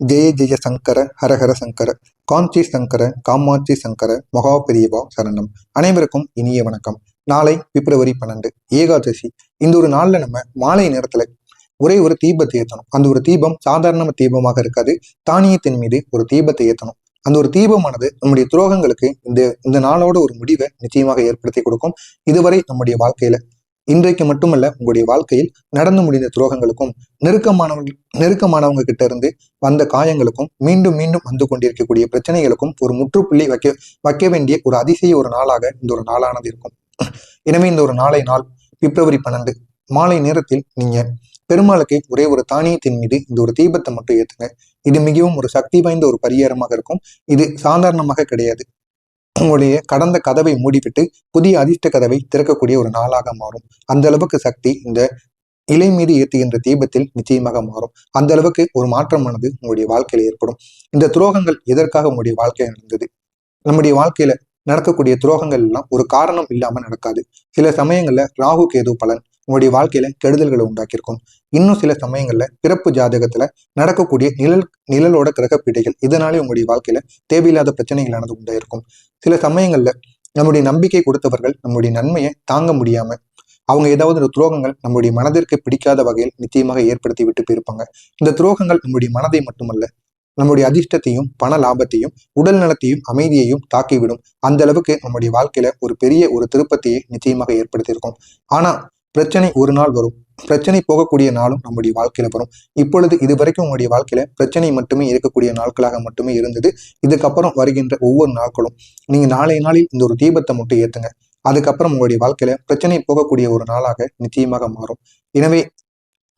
ஜெய ஜெய சங்கர ஹரஹர சங்கர காஞ்சி சங்கர காமாட்சி சங்கர மகா பெரியவா சரணம். அனைவருக்கும் இனிய வணக்கம். நாளை பிப்ரவரி பன்னெண்டு ஏகாதசி. இந்த ஒரு நாள்ல நம்ம மாலை நேரத்துல ஒரே ஒரு தீபத்தை ஏற்றணும் அந்த ஒரு தீபம் சாதாரண தீபமாக இருக்காது. தானியத்தின் மீது ஒரு தீபத்தை ஏற்றணும் அந்த ஒரு தீபமானது நம்முடைய துரோகங்களுக்கு இந்த இந்த நாளோட ஒரு முடிவை நிச்சயமாக ஏற்படுத்தி கொடுக்கும். இதுவரை நம்முடைய வாழ்க்கையில இன்றைக்கு மட்டுமல்ல உங்களுடைய வாழ்க்கையில் நடந்து முடிந்த துரோகங்களுக்கும் நெருக்கமானவர்கள் நெருக்கமானவங்க கிட்ட இருந்து வந்த காயங்களுக்கும் மீண்டும் மீண்டும் வந்து கொண்டிருக்கக்கூடிய பிரச்சனைகளுக்கும் ஒரு முற்றுப்புள்ளி வைக்க வைக்க வேண்டிய ஒரு அதிசய ஒரு நாளாக இந்த ஒரு நாளானது இருக்கும். எனவே இந்த ஒரு நாளை நாள் பிப்ரவரி பன்னெண்டு மாலை நேரத்தில் நீங்க பெருமாளுக்கு ஒரே ஒரு தானியத்தின் மீது இந்த ஒரு தீபத்தை மட்டும் ஏத்துங்க. இது மிகவும் ஒரு சக்தி வாய்ந்த ஒரு பரிகாரமாக இருக்கும். இது சாதாரணமாக கிடையாது. உங்களுடைய கடந்த கதவை மூடிவிட்டு புதிய அதிர்ஷ்ட கதவை திறக்கக்கூடிய ஒரு நாளாக மாறும். அந்த அளவுக்கு சக்தி இந்த இலை மீது ஏற்றுகின்ற தீபத்தில் நிச்சயமாக மாறும். அந்த அளவுக்கு ஒரு மாற்றமானது உங்களுடைய வாழ்க்கையில ஏற்படும். இந்த துரோகங்கள் எதற்காக உங்களுடைய வாழ்க்கையில் நடந்தது? நம்முடைய வாழ்க்கையில நடக்கக்கூடிய துரோகங்கள் எல்லாம் ஒரு காரணம் இல்லாம நடக்காது. சில சமயங்கள்ல ராகு கேது பலன் உங்களுடைய வாழ்க்கையில கெடுதல்களை உண்டாக்கியிருக்கும். இன்னும் சில சமயங்கள்ல பிறப்பு ஜாதகத்துல நடக்கக்கூடிய நிழல் நிழலோட கிரகப்பீடைகள் இதனாலே உங்களுடைய வாழ்க்கையில தேவையில்லாத பிரச்சனைகளானது உண்டாயிருக்கும். சில சமயங்கள்ல நம்முடைய நம்பிக்கை கொடுத்தவர்கள் நம்முடைய நன்மையை தாங்க முடியாம அவங்க ஏதாவது ஒரு துரோகங்கள் நம்முடைய மனதிற்கு பிடிக்காத வகையில் நிச்சயமாக ஏற்படுத்தி விட்டு போயிருப்பாங்க. இந்த துரோகங்கள் நம்முடைய மனதை மட்டுமல்ல நம்முடைய அதிர்ஷ்டத்தையும் பண லாபத்தையும் உடல் நலத்தையும் அமைதியையும் தாக்கிவிடும். அந்த அளவுக்கு நம்முடைய வாழ்க்கையில ஒரு பெரிய ஒரு திருப்பத்தையே நிச்சயமாக ஏற்படுத்தியிருக்கும். ஆனா பிரச்சனை ஒரு நாள் வரும். பிரச்சனை போகக்கூடிய நாளும் நம்முடைய வாழ்க்கையில வரும். இப்பொழுது இது வரைக்கும் உங்களுடைய வாழ்க்கையில பிரச்சனை மட்டுமே இருக்கக்கூடிய நாட்களாக மட்டுமே இருந்தது. இதுக்கப்புறம் வருகின்ற ஒவ்வொரு நாட்களும் நீங்க நாளைய நாளில் இந்த ஒரு தீபத்தை மட்டும் ஏத்துங்க. அதுக்கப்புறம் உங்களுடைய வாழ்க்கையில பிரச்சனை போகக்கூடிய ஒரு நாளாக நிச்சயமாக மாறும். எனவே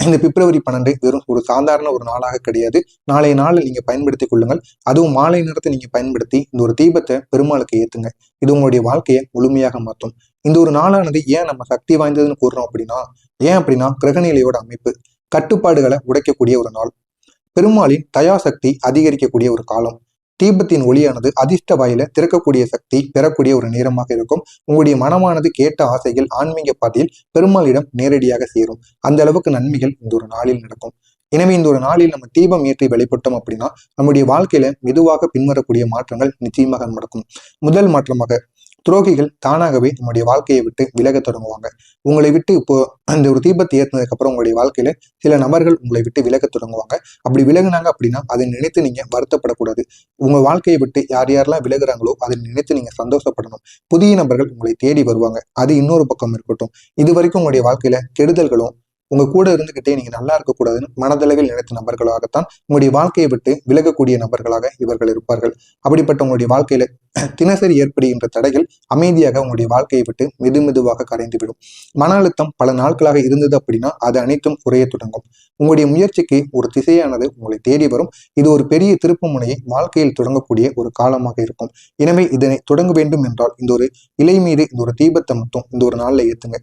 இந்த பிப்ரவரி பன்னெண்டு வெறும் ஒரு சாதாரண ஒரு நாளாக கிடையாது. நாளைய நாளில் நீங்க பயன்படுத்திக் கொள்ளுங்கள். அதுவும் மாலை நேரத்தை நீங்க பயன்படுத்தி இந்த ஒரு தீபத்தை பெருமாளுக்கு ஏத்துங்க. இது உங்களுடைய வாழ்க்கையை முழுமையாக மாற்றும். இந்த ஒரு நாளானது ஏன் நம்ம சக்தி வாய்ந்ததுன்னு கூறுறோம் அப்படின்னா ஏன் அப்படின்னா கிரகநிலையோட அமைப்பு கட்டுப்பாடுகளை உடைக்கக்கூடிய ஒரு நாள். பெருமாளின் தயாசக்தி அதிகரிக்கக்கூடிய ஒரு காலம். தீபத்தின் ஒளியானது அதிர்ஷ்ட வாயில திறக்கக்கூடிய சக்தி பெறக்கூடிய ஒரு நேரமாக இருக்கும். உங்களுடைய மனமானது கேட்ட ஆசைகள் ஆன்மீக பாதையில் பெருமாளிடம் நேரடியாக சேரும். அந்த அளவுக்கு நன்மைகள் இந்த ஒரு நாளில் நடக்கும். எனவே இந்த ஒரு நாளில் நம்ம தீபம் ஏற்றி வெளிப்பட்டோம் அப்படின்னா நம்முடைய வாழ்க்கையில மெதுவாக பின்வரக்கூடிய மாற்றங்கள் நிச்சயமாக நடக்கும். முதல் மாற்றமாக துரோகிகள் தானாகவே நம்முடைய வாழ்க்கையை விட்டு விலக தொடங்குவாங்க. உங்களை விட்டு இப்போ அந்த ஒரு தீபத்தை ஏற்றினதுக்கு அப்புறம் உங்களுடைய வாழ்க்கையில சில நபர்கள் உங்களை விட்டு விலக தொடங்குவாங்க. அப்படி விலகுனாங்க அப்படின்னா அதை நினைத்து நீங்க வருத்தப்படக்கூடாது. உங்க வாழ்க்கையை விட்டு யார் யாரெல்லாம் விலகுறாங்களோ அதை நினைத்து நீங்க சந்தோஷப்படணும். புதிய நபர்கள் உங்களை தேடி வருவாங்க. அது இன்னொரு பக்கம் இருக்கட்டும். இது வரைக்கும் உங்களுடைய வாழ்க்கையில கெடுதல்களும் உங்க கூட இருந்துகிட்டே நீங்க நல்லா இருக்கக்கூடாதுன்னு மனதளவில் நினைத்த நபர்களாகத்தான் உங்களுடைய வாழ்க்கையை விட்டு விலகக்கூடிய நபர்களாக இவர்கள் இருப்பார்கள். அப்படிப்பட்ட உங்களுடைய வாழ்க்கையில தினசரி ஏற்படுகின்ற தடைகள் அமைதியாக உங்களுடைய வாழ்க்கையை விட்டு மெது மெதுவாக கரைந்துவிடும். மன அழுத்தம் பல நாட்களாக இருந்தது அப்படின்னா அது அனைத்தும் குறைய தொடங்கும். உங்களுடைய முயற்சிக்கு ஒரு திசையானது உங்களை தேடி வரும். இது ஒரு பெரிய திருப்பு முனையை வாழ்க்கையில் தொடங்கக்கூடிய ஒரு காலமாக இருக்கும். எனவே இதனை தொடங்க வேண்டும் என்றால் இந்த ஒரு இலை மீது இந்த ஒரு தீபத்தை மட்டும் இந்த ஒரு நாளில் ஏத்துங்க.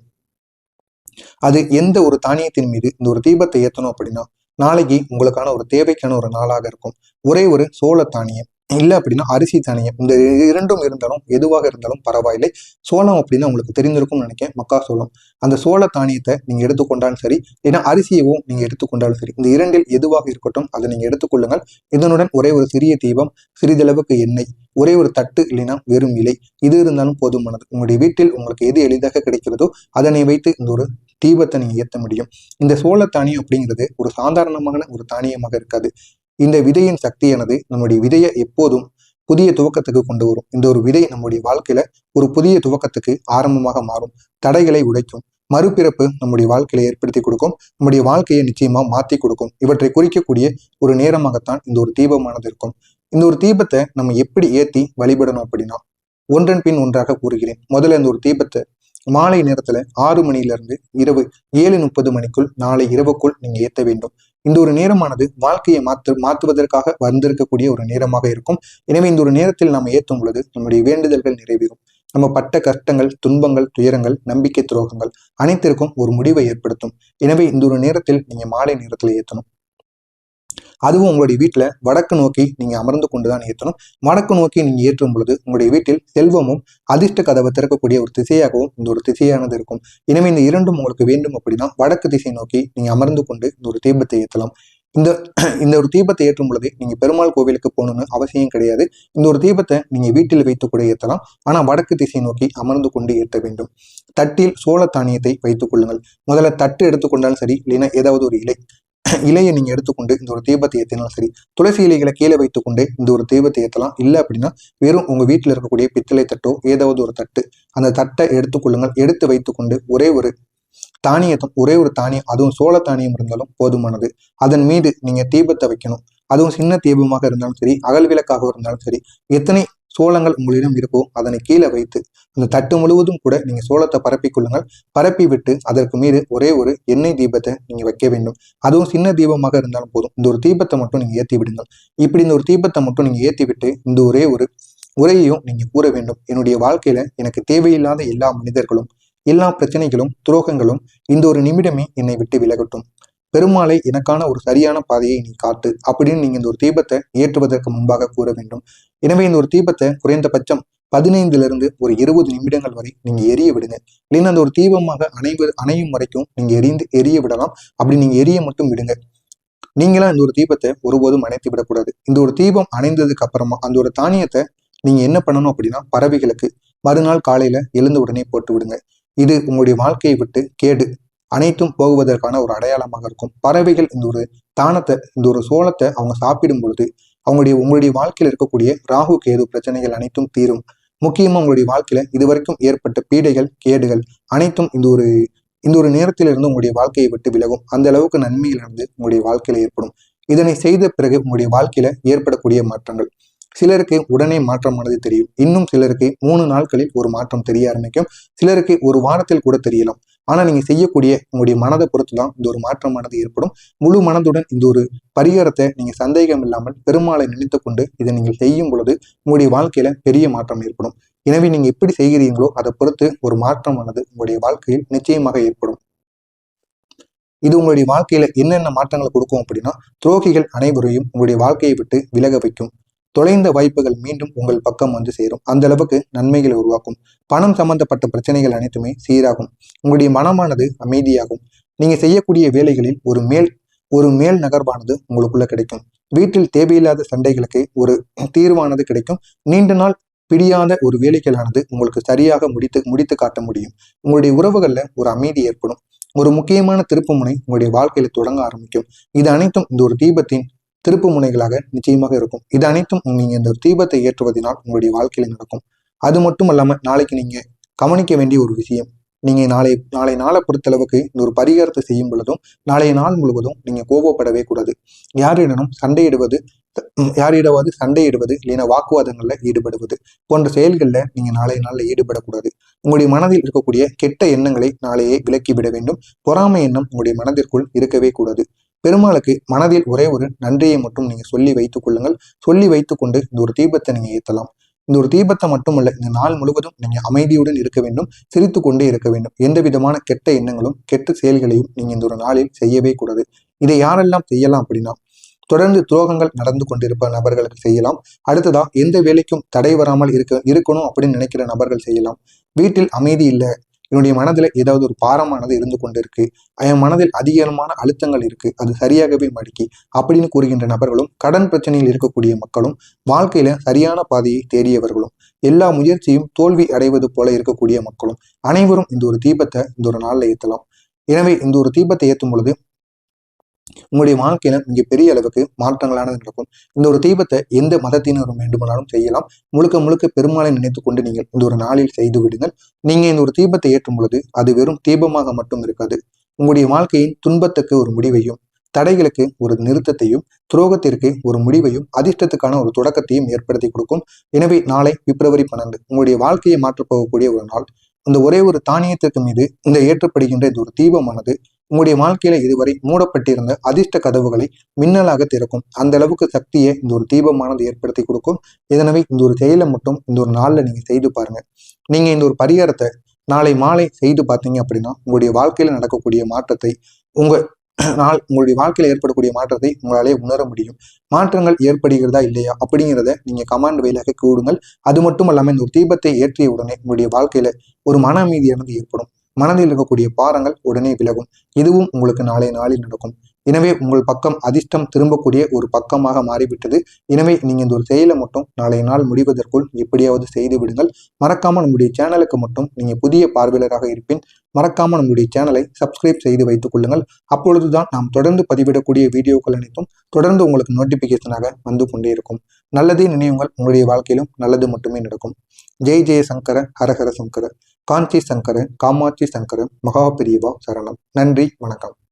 அது எந்த ஒரு தானியத்தின் மீது இந்த ஒரு தீபத்தை ஏற்றணும் அப்படின்னா நாளைக்கு உங்களுக்கான ஒரு தேவைக்கான ஒரு நாளாக இருக்கும். ஒரே ஒரு சோள தானியம் இல்லை அப்படின்னா அரிசி தானியம் இந்த இரண்டும் இருந்தாலும் எதுவாக இருந்தாலும் பரவாயில்லை. சோளம் அப்படின்னா உங்களுக்கு தெரிஞ்சிருக்கும்னு நினைக்கிறேன் மக்கா சோளம். அந்த சோள தானியத்தை நீங்க எடுத்துக்கொண்டாலும் சரி ஏன்னா அரிசியவும் நீங்க எடுத்துக்கொண்டாலும் சரி இந்த இரண்டில் எதுவாக இருக்கட்டும் அதை நீங்கள் எடுத்துக்கொள்ளுங்கள். இதனுடன் ஒரே ஒரு சிறிய தீபம் சிறிதளவுக்கு எண்ணெய் ஒரே ஒரு தட்டு இல்லைன்னா வெறும் இலை இது இருந்தாலும் போதுமானது. உங்களுடைய வீட்டில் உங்களுக்கு எது எளிதாக கிடைக்கிறதோ அதனை வைத்து இந்த ஒரு தீபத்தை நீங்கள் ஏற்ற முடியும். இந்த சோழ தானியம் அப்படிங்கிறது ஒரு சாதாரணமான ஒரு தானியமாக இருக்காது. இந்த விதையின் சக்தியானது நம்முடைய விதையை எப்போதும் புதிய துவக்கத்துக்கு கொண்டு வரும். இந்த ஒரு விதை நம்முடைய வாழ்க்கையில ஒரு புதிய துவக்கத்துக்கு ஆரம்பமாக மாறும். தடைகளை உடைக்கும். மறுபிறப்பு நம்முடைய வாழ்க்கையில ஏற்படுத்தி கொடுக்கும். நம்முடைய வாழ்க்கையை நிச்சயமா மாத்தி கொடுக்கும். இவற்றை குறிக்கக்கூடிய ஒரு நேரமாகத்தான் இந்த ஒரு தீபமானது இருக்கும். இந்த ஒரு தீபத்தை நம்ம எப்படி ஏத்தி வழிபடணும் அப்படின்னா ஒன்றன் பின் ஒன்றாக கூறுகிறேன். முதல்ல இந்த ஒரு தீபத்தை மாலை நேரத்துல ஆறு மணில இருந்து இரவு ஏழு முப்பது மணிக்குள் நாளை இரவுக்குள் நீங்க ஏத்த வேண்டும். இந்த ஒரு நேரமானது வாழ்க்கையை மாற்று மாற்றுவதற்காக வந்திருக்கக்கூடிய ஒரு நேரமாக இருக்கும். எனவே இந்த ஒரு நேரத்தில் நாம் ஏற்றும் பொழுது நம்முடைய வேண்டுதல்கள் நிறைவேறும். நம்ம பட்ட கஷ்டங்கள் துன்பங்கள் துயரங்கள் நம்பிக்கை துரோகங்கள் அனைத்திற்கும் ஒரு முடிவை ஏற்படுத்தும். எனவே இந்த ஒரு நேரத்தில் நீங்க மாலை நேரத்தில் ஏற்றணும். அதுவும் உங்களுடைய வீட்டுல வடக்கு நோக்கி நீங்க அமர்ந்து கொண்டுதான் ஏற்றணும். வடக்கு நோக்கி நீங்க ஏற்றும் பொழுது உங்களுடைய வீட்டில் செல்வமும் அதிர்ஷ்ட கதவை திறக்கக்கூடிய ஒரு திசையாகவும் இந்த ஒரு திசையானது இருக்கும். எனவே இந்த இரண்டும் உங்களுக்கு வேண்டும் அப்படின்னா வடக்கு திசை நோக்கி நீங்க அமர்ந்து கொண்டு இந்த ஒரு தீபத்தை ஏற்றலாம். இந்த இந்த ஒரு தீபத்தை ஏற்றும் பொழுது நீங்க பெருமாள் கோவிலுக்கு போகணும்னு அவசியம் கிடையாது. இந்த ஒரு தீபத்தை நீங்க வீட்டில் வைத்து கூட ஏற்றலாம். ஆனா வடக்கு திசை நோக்கி அமர்ந்து கொண்டு ஏற்ற வேண்டும். தட்டில் சோள தானியத்தை வைத்துக் கொள்ளுங்கள். முதல்ல தட்டு எடுத்துக்கொண்டாலும் சரி இல்லைன்னா ஏதாவது ஒரு இலை. இலையை நீங்க எடுத்துக்கொண்டு இந்த ஒரு தீபத்தை ஏற்றினாலும் சரி துளசி இலைகளை கீழே வைத்துக்கொண்டு இந்த ஒரு தீபத்தை ஏற்றலாம் இல்லை அப்படின்னா வெறும் உங்க வீட்டில் இருக்கக்கூடிய பித்தளை தட்டோ ஏதாவது ஒரு தட்டு அந்த தட்டை எடுத்துக்கொள்ளுங்கள் எடுத்து வைத்துக்கொண்டு ஒரே ஒரு தானியத்தம் ஒரே ஒரு தானியம் அதுவும் சோள தானியம் இருந்தாலும் போதுமானது. அதன் மீது நீங்க தீபத்தை வைக்கணும். அதுவும் சின்ன தீபமாக இருந்தாலும் சரி அகல் விளக்காக இருந்தாலும் சரி எத்தனை சோளங்கள் உங்களிடம் இருக்கோ அதனை கீழே வைத்து அந்த தட்டு முழுவதும் கூட நீங்க சோளத்தை பரப்பி கொள்ளுங்கள். பரப்பி விட்டு அதற்கு மீது ஒரே ஒரு எண்ணெய் தீபத்தை நீங்க வைக்க வேண்டும். அதுவும் சின்ன தீபமாக இருந்தாலும் போதும். இந்த ஒரு தீபத்தை மட்டும் நீங்க ஏற்றி விடுங்கள். இப்படி இந்த ஒரு தீபத்தை மட்டும் நீங்க ஏற்றி விட்டு இந்த ஒரே ஒரு உரையையும் நீங்க கூற வேண்டும். என்னுடைய வாழ்க்கையில எனக்கு தேவையில்லாத எல்லா மனிதர்களும் எல்லா பிரச்சனைகளும் துரோகங்களும் இந்த ஒரு நிமிடமே என்னை விட்டு விலகட்டும். பெருமாளை எனக்கான ஒரு சரியான பாதையை நீ காட்டு. அப்படின்னு நீங்க இந்த ஒரு தீபத்தை ஏற்றுவதற்கு முன்பாக கூற வேண்டும். எனவே இந்த ஒரு தீபத்தை குறைந்தபட்சம் பதினைந்துல இருந்து ஒரு இருபது நிமிடங்கள் வரை நீங்க எரிய விடுங்க. இல்லைன்னா அந்த ஒரு தீபமாக அணைவு அணையும் வரைக்கும் நீங்க எரிந்து எரிய விடலாம். அப்படி நீங்க எரிய மட்டும் விடுங்க. நீங்களா இந்த ஒரு தீபத்தை ஒருபோதும் அணைத்து விடக்கூடாது. இந்த ஒரு தீபம் அணைந்ததுக்கு அப்புறமா அந்த ஒரு தானியத்தை நீங்க என்ன பண்ணணும் அப்படின்னா பறவைகளுக்கு மறுநாள் காலையில எழுந்த உடனே போட்டு விடுங்க. இது உங்களுடைய வாழ்க்கையை விட்டு கேடு. அனைத்தும் போகுவதற்கான ஒரு அடையாளமாக இருக்கும். பறவைகள் இந்த ஒரு தானத்தை இந்த ஒரு சோளத்தை அவங்க சாப்பிடும் பொழுது அவங்களுடைய உங்களுடைய வாழ்க்கையில் இருக்கக்கூடிய ராகு கேது பிரச்சனைகள் அனைத்தும் தீரும். முக்கியமா உங்களுடைய வாழ்க்கையில இதுவரைக்கும் ஏற்பட்ட பீடைகள் கேடுகள் அனைத்தும் இந்த ஒரு இந்த ஒரு நேரத்திலிருந்து உங்களுடைய வாழ்க்கையை விட்டு விலகும். அந்த அளவுக்கு நன்மையிலிருந்து உங்களுடைய வாழ்க்கையில ஏற்படும். இதனை செய்த பிறகு உங்களுடைய வாழ்க்கையில ஏற்படக்கூடிய மாற்றங்கள். சிலருக்கு உடனே மாற்றமானது தெரியும். இன்னும் சிலருக்கு மூணு நாட்களில் ஒரு மாற்றம் தெரிய ஆரம்பிக்கும். சிலருக்கு ஒரு வாரத்தில் கூட தெரியலாம். ஆனா நீங்க செய்யக்கூடிய உங்களுடைய மனதை பொறுத்து தான் இந்த ஒரு மாற்றமானது ஏற்படும். முழு மனதுடன் இந்த ஒரு பரிகாரத்தை நீங்க சந்தேகம் இல்லாமல் பெருமாளை நினைத்து கொண்டு இதை நீங்கள் செய்யும் பொழுது உங்களுடைய வாழ்க்கையில பெரிய மாற்றம் ஏற்படும். எனவே நீங்க எப்படி செய்கிறீங்களோ அதை பொறுத்து ஒரு மாற்றமானது உங்களுடைய வாழ்க்கையில் நிச்சயமாக ஏற்படும். இது உங்களுடைய வாழ்க்கையில என்னென்ன மாற்றங்களை கொடுக்கும் அப்படின்னா துரோகிகள் அனைவரையும் உங்களுடைய வாழ்க்கையை விட்டு விலக வைக்கும். தொலைந்த வாய்ப்புகள் மீண்டும் உங்கள் பக்கம் வந்து சேரும். அந்த அளவுக்கு நன்மைகளை உருவாக்கும். பணம் சம்பந்தப்பட்ட பிரச்சனைகள் அனைத்துமே சீராகும். உங்களுடைய மனமானது அமைதியாகும். நீங்க செய்யக்கூடிய வேலைகளில் ஒரு மேல் ஒரு மேல் நகர்வானது உங்களுக்குள்ள கிடைக்கும். வீட்டில் தேவையில்லாத சண்டைகளுக்கு ஒரு தீர்வானது கிடைக்கும். நீண்ட நாள் பிடியாத ஒரு வேலைகளானது உங்களுக்கு சரியாக முடித்து முடித்து காட்ட முடியும். உங்களுடைய உறவுகளில் ஒரு அமைதி ஏற்படும். ஒரு முக்கியமான திருப்புமுனை உங்களுடைய வாழ்க்கையில தொடங்க ஆரம்பிக்கும். இது அனைத்தும் இந்த ஒரு தீபத்தின் திருப்பு முனைகளாக நிச்சயமாக இருக்கும். இது அனைத்தும் நீங்க இந்த தீபத்தை ஏற்றுவதனால் உங்களுடைய வாழ்க்கையில நடக்கும். அது மட்டும் அல்லாம நாளைக்கு நீங்க கவனிக்க வேண்டிய ஒரு விஷயம். நீங்க நாளை நாளை நாளை பொறுத்தளவுக்கு இந்த ஒரு பரிகாரத்தை செய்யும் பொழுதும் நாளைய நாள் முழுவதும் நீங்க கோபப்படவே கூடாது. யாரிடனும் சண்டையிடுவது யாரிடவாது சண்டையிடுவது இல்லைன்னா வாக்குவாதங்கள்ல ஈடுபடுவது போன்ற செயல்களில் நீங்க நாளைய நாளில் ஈடுபடக்கூடாது. உங்களுடைய மனதில் இருக்கக்கூடிய கெட்ட எண்ணங்களை நாளையே விலக்கிவிட வேண்டும். பொறாமை எண்ணம் உங்களுடைய மனதிற்குள் இருக்கவே கூடாது. பெருமாளுக்கு மனதில் ஒரே ஒரு நன்றியை மட்டும் நீங்க சொல்லி வைத்துக் கொள்ளுங்கள். சொல்லி வைத்துக்கொண்டு இந்த ஒரு தீபத்தை நீங்க ஏற்றலாம் இந்த ஒரு தீபத்தை மட்டுமல்ல இந்த நாள் முழுவதும் நீங்க அமைதியுடன் இருக்க வேண்டும் சிரித்து கொண்டே இருக்க வேண்டும். எந்த விதமான கெட்ட எண்ணங்களும் கெட்ட செயல்களையும் நீங்க இந்த ஒரு நாளில் செய்யவே கூடாது. இதை யாரெல்லாம் செய்யலாம் அப்படின்னா தொடர்ந்து துரோகங்கள் நடந்து கொண்டிருப்ப நபர்களுக்கு செய்யலாம். அடுத்ததா எந்த வேலைக்கும் தடை வராமல் இருக்க இருக்கணும் அப்படின்னு நினைக்கிற நபர்கள் செய்யலாம். வீட்டில் அமைதி இல்லை என்னுடைய மனதில் ஏதாவது ஒரு பாரமானது இருந்து கொண்டிருக்கு. என் மனதில் அதிகமான அழுத்தங்கள் இருக்கு. அது சரியாகவே மடிக்கி அப்படின்னு கூறுகின்ற நபர்களும் கடன் பிரச்சனையில் இருக்கக்கூடிய மக்களும் வாழ்க்கையில சரியான பாதையை தேடியவர்களும் எல்லா முயற்சியும் தோல்வி அடைவது போல இருக்கக்கூடிய மக்களும் அனைவரும் இந்த ஒரு தீபத்தை இந்த ஒரு நாளில் ஏற்றலாம் எனவே இந்த ஒரு தீபத்தை ஏற்றும் பொழுது உங்களுடைய வாழ்க்கையில மிக பெரிய அளவுக்கு மாற்றங்களானது நடக்கும். இந்த ஒரு தீபத்தை எந்த மதத்தினரும் வேண்டுமானாலும் செய்யலாம். முழுக்க முழுக்க பெருமாளை நினைத்து கொண்டு நீங்கள் இந்த ஒரு நாளில் செய்து விடுங்கள். நீங்க இந்த ஒரு தீபத்தை ஏற்றும் பொழுது அது வெறும் தீபமாக மட்டும் இருக்காது. உங்களுடைய வாழ்க்கையின் துன்பத்துக்கு ஒரு முடிவையும் தடைகளுக்கு ஒரு நிறுத்தத்தையும் துரோகத்திற்கு ஒரு முடிவையும் அதிர்ஷ்டத்துக்கான ஒரு தொடக்கத்தையும் ஏற்படுத்தி கொடுக்கும். எனவே நாளை பிப்ரவரி பன்னெண்டு உங்களுடைய வாழ்க்கையை மாற்றப் போகக்கூடிய ஒரு நாள். இந்த ஒரே ஒரு தானியத்திற்கு மீது இந்த ஏற்றப்படுகின்ற இது ஒரு தீபமானது உங்களுடைய வாழ்க்கையில இதுவரை மூடப்பட்டிருந்த அதிர்ஷ்ட கதவுகளை மின்னலாக திறக்கும். அந்த அளவுக்கு சக்தியை இந்த ஒரு தீபமானது ஏற்படுத்தி கொடுக்கும். இதனவே இந்த ஒரு செயலை மட்டும் இந்த ஒரு நாளில் நீங்க செய்து பாருங்க. நீங்க இந்த ஒரு பரிகாரத்தை நாளை மாலை செய்து பார்த்தீங்க அப்படின்னா உங்களுடைய வாழ்க்கையில நடக்கக்கூடிய மாற்றத்தை உங்க நாள் உங்களுடைய வாழ்க்கையில் ஏற்படக்கூடிய மாற்றத்தை உங்களாலே உணர முடியும். மாற்றங்கள் ஏற்படுகிறதா இல்லையா? அப்படிங்கிறத நீங்க கமாண்ட் வழியாக கூடுங்கள் அது மட்டும் இல்லாமல் இந்த ஒரு தீபத்தை ஏற்றிய உடனே உங்களுடைய வாழ்க்கையில ஒரு மன அமைதியானது ஏற்படும். மனதில் இருக்கக்கூடிய பாரங்கள் உடனே விலகும். இதுவும் உங்களுக்கு நாளை நாளில் நடக்கும். எனவே உங்கள் பக்கம் அதிர்ஷ்டம் திரும்பக்கூடிய ஒரு பக்கமாக மாறிவிட்டது. எனவே நீங்கள் இந்த ஒரு செயலை மட்டும் நாளை நாள் முடிவதற்குள் எப்படியாவது செய்து விடுங்கள். மறக்காமல் நம்முடைய சேனலுக்கு மட்டும் நீங்கள் புதிய பார்வையாளராக இருப்பின் மறக்காமல் நம்முடைய சேனலை சப்ஸ்கிரைப் செய்து வைத்துக் கொள்ளுங்கள். அப்பொழுதுதான் நாம் தொடர்ந்து பதிவிடக்கூடிய வீடியோக்கள் அனைத்தும் தொடர்ந்து உங்களுக்கு நோட்டிபிகேஷனாக வந்து கொண்டே இருக்கும். நல்லதே நினைவுங்கள். உங்களுடைய வாழ்க்கையிலும் நல்லது மட்டுமே நடக்கும். ஜெய் ஜெய சங்கர ஹரஹர சங்கர. காஞ்சி சங்கர காமாட்சி சங்கர மகாபிரிவா சரணம். நன்றி வணக்கம்.